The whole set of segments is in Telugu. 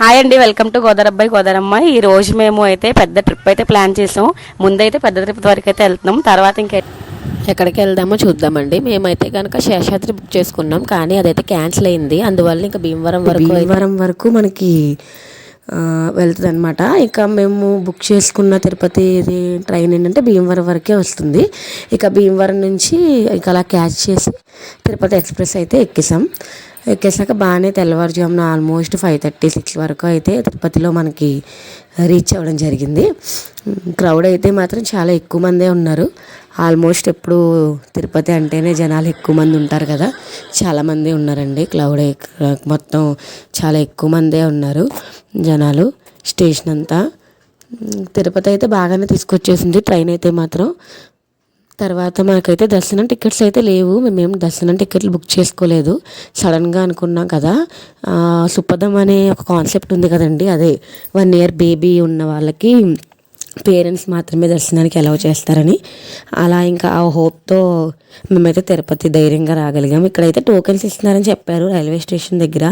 హాయ్ అండి వెల్కమ్ టు గోదారబ్బాయి గోదారమ్మ. ఈ రోజు మేము అయితే పెద్ద ట్రిప్ అయితే ప్లాన్ చేసాం ముందైతే పెద్ద ట్రిప్ వరకు అయితే వెళ్తున్నాం. తర్వాత ఇంకా ఎక్కడికి వెళ్దామో చూద్దామండి. మేమైతే కనుక శేషాద్రి బుక్ చేసుకున్నాం కానీ అదైతే క్యాన్సిల్ అయింది. అందువల్ల ఇంకా భీమవరం వరకు భీమవరం వరకు మనకి వెళ్తుంది అనమాట ఇక మేము బుక్ చేసుకున్న తిరుపతి ఇది ట్రైన్ ఏంటంటే భీమవరం వరకే వస్తుంది. ఇక భీమవరం నుంచి ఇక అలా క్యాచ్ చేసి తిరుపతి ఎక్స్ప్రెస్ అయితే ఎక్కేసాం. ఎక్కేసాక బాగానే తెల్లవారుజామున ఆల్మోస్ట్ ఫైవ్ థర్టీ సిక్స్ వరకు అయితే తిరుపతిలో మనకి రీచ్ అవ్వడం జరిగింది. క్రౌడ్ అయితే మాత్రం చాలా ఎక్కువ మందే ఉన్నారు. ఆల్మోస్ట్ ఎప్పుడు తిరుపతి అంటేనే జనాలు ఎక్కువ మంది ఉంటారు కదా. చాలామంది ఉన్నారండి. క్లౌడ్ మొత్తం చాలా ఎక్కువ మందే ఉన్నారు జనాలు. స్టేషన్ అంతా. తిరుపతి అయితే బాగానే తీసుకొచ్చేసింది. ట్రైన్ అయితే మాత్రం తర్వాత మాకైతే దర్శనం టికెట్స్ అయితే లేవు. మేమేం దర్శనం టికెట్లు బుక్ చేసుకోలేదు. సడన్గా అనుకున్నాం కదా. ఆ, సుపదం అనే ఒక కాన్సెప్ట్ ఉంది కదండి. అదే వన్ ఇయర్ బేబీ ఉన్న వాళ్ళకి పేరెంట్స్ మాత్రమే దర్శనానికి అలౌ చేస్తారని. అలా ఇంకా ఆ హోప్తో మేమైతే తిరుపతి ధైర్యంగా రాగలిగాం. ఇక్కడైతే టోకెన్స్ ఇస్తున్నారని చెప్పారు రైల్వే స్టేషన్ దగ్గర.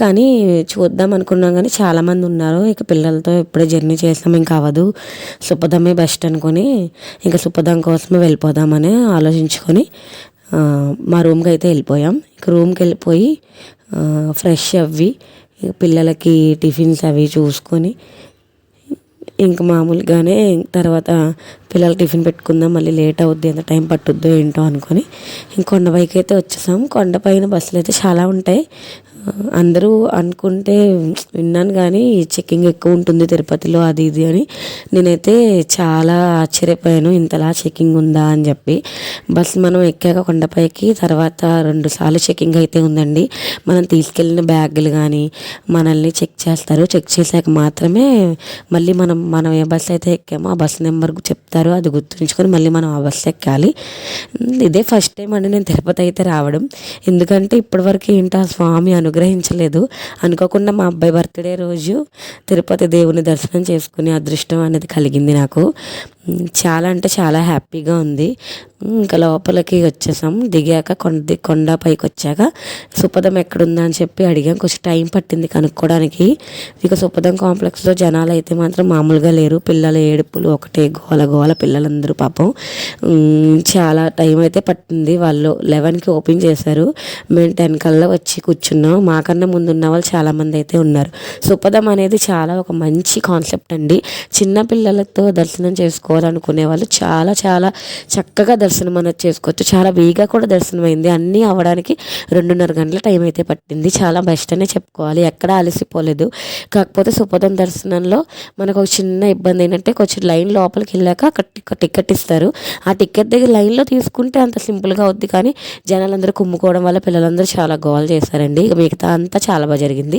కానీ చూద్దాం అనుకున్నాం కానీ చాలామంది ఉన్నారు. ఇక పిల్లలతో ఇప్పుడే జర్నీ చేస్తాం ఇంకా అవ్వదు. సుపదమే బెస్ట్ అనుకొని ఇంకా సుపదం కోసమే వెళ్ళిపోదామని ఆలోచించుకొని మా రూమ్కి అయితే వెళ్ళిపోయాం. ఇక రూమ్కి వెళ్ళిపోయి ఫ్రెష్ అవ్వి పిల్లలకి టిఫిన్స్ అవి చూసుకొని ఇంక మామూలుగానే తర్వాత పిల్లలు టిఫిన్ పెట్టుకుందాం మళ్ళీ లేట్ అవుద్ది ఎంత టైం పట్టుద్దో ఏంటో అనుకొని ఇంక కొండపైకి అయితే వచ్చేసాం. కొండపైన బస్సులు అయితే చాలా ఉంటాయి. అందరూ అనుకుంటే విన్నాను కానీ చెక్కింగ్ ఎక్కువ ఉంటుంది తిరుపతిలో అది ఇది అని. నేనైతే చాలా ఆశ్చర్యపోయాను ఇంతలా చెక్కింగ్ ఉందా అని చెప్పి. బస్ మనం ఎక్కాక కొండపైకి తర్వాత రెండు సార్లు చెక్కింగ్ అయితే ఉందండి. మనం తీసుకెళ్ళిన బ్యాగులు కానీ మనల్ని చెక్ చేస్తారు. చెక్ చేశాక మాత్రమే మళ్ళీ మనం మనం ఏ బస్సు అయితే ఎక్కామో ఆ బస్ నెంబర్ చెప్తారు. అది గుర్తుంచుకొని మళ్ళీ మనం ఆ బస్సు ఎక్కాలి. ఇదే ఫస్ట్ టైం అండి నేను తిరుపతి అయితే రావడం. ఎందుకంటే ఇప్పటివరకు ఏంటో ఆ స్వామి అనుగ్రహించలేదు. అనుకోకుండా మా అబ్బాయి బర్త్డే రోజు తిరుపతి దేవుని దర్శనం చేసుకునే అదృష్టం అనేది కలిగింది నాకు. చాలా అంటే చాలా హ్యాపీగా ఉంది. ఇంకా లోపలికి వచ్చేసాం. దిగాక కొండ కొండ పైకి వచ్చాక సుపదం ఎక్కడుందా అని చెప్పి అడిగాం. కొంచెం టైం పట్టింది కనుక్కోవడానికి. ఇక సుపదం కాంప్లెక్స్లో జనాలు అయితే మాత్రం మామూలుగా లేరు. పిల్లల ఏడుపులు ఒకటే గోల గోల పిల్లలందరూ పాపం. చాలా టైం అయితే పట్టింది. వాళ్ళు లెవెన్కి ఓపెన్ చేశారు. మేము టెన్ కల్లా వచ్చి కూర్చున్నాం. మాకన్నా ముందు ఉన్న వాళ్ళు చాలామంది అయితే ఉన్నారు. సుపదం అనేది చాలా ఒక మంచి కాన్సెప్ట్ అండి. చిన్న పిల్లలతో దర్శనం చేసుకోవాలనుకునే వాళ్ళు చాలా చాలా చక్కగా దర్శనం అనేది చేసుకోవచ్చు. చాలా వేగా కూడా దర్శనం అయింది అన్నీ అవ్వడానికి రెండున్నర గంటల టైం అయితే పట్టింది. చాలా బెస్ట్ అనే చెప్పుకోవాలి. ఎక్కడ అలసిపోలేదు కాకపోతే సుపదం దర్శనంలో మనకు ఒక చిన్న ఇబ్బంది ఏంటంటే కొంచెం లైన్ లోపలికి వెళ్ళాక అక్కడ టికెట్ ఇస్తారు. ఆ టికెట్ దగ్గర లైన్లో తీసుకుంటే అంత సింపుల్గా అవుద్ది. కానీ జనాలందరూ కుమ్ముకోవడం వల్ల పిల్లలందరూ చాలా గోల్ చేశారండి. మిగతా అంతా చాలా బాగా జరిగింది.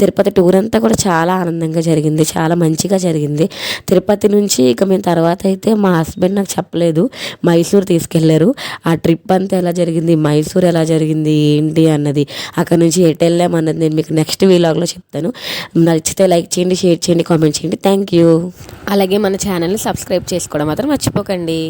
తిరుపతి టూర్ అంతా కూడా చాలా ఆనందంగా జరిగింది. చాలా మంచిగా జరిగింది. తిరుపతి నుంచి ఇక మేము తర్వాత అయితే మా హస్బెండ్ నాకు చెప్పలేదు. మైసూర్ తీసుకెళ్ళారు. ఆ ట్రిప్ అంతా ఎలా జరిగింది? మైసూర్ ఎలా జరిగింది? ఏంటి అన్నది అక్కడ నుంచి ఎటు వెళ్ళాం అన్నది నేను మీకు నెక్స్ట్ వీలాగ్లో చెప్తాను. నచ్చితే లైక్ చేయండి షేర్ చేయండి కామెంట్ చేయండి. థ్యాంక్ యూ అలాగే మన ఛానల్ని సబ్స్క్రైబ్ చేసుకోవడం మాత్రం మర్చిపోకండి.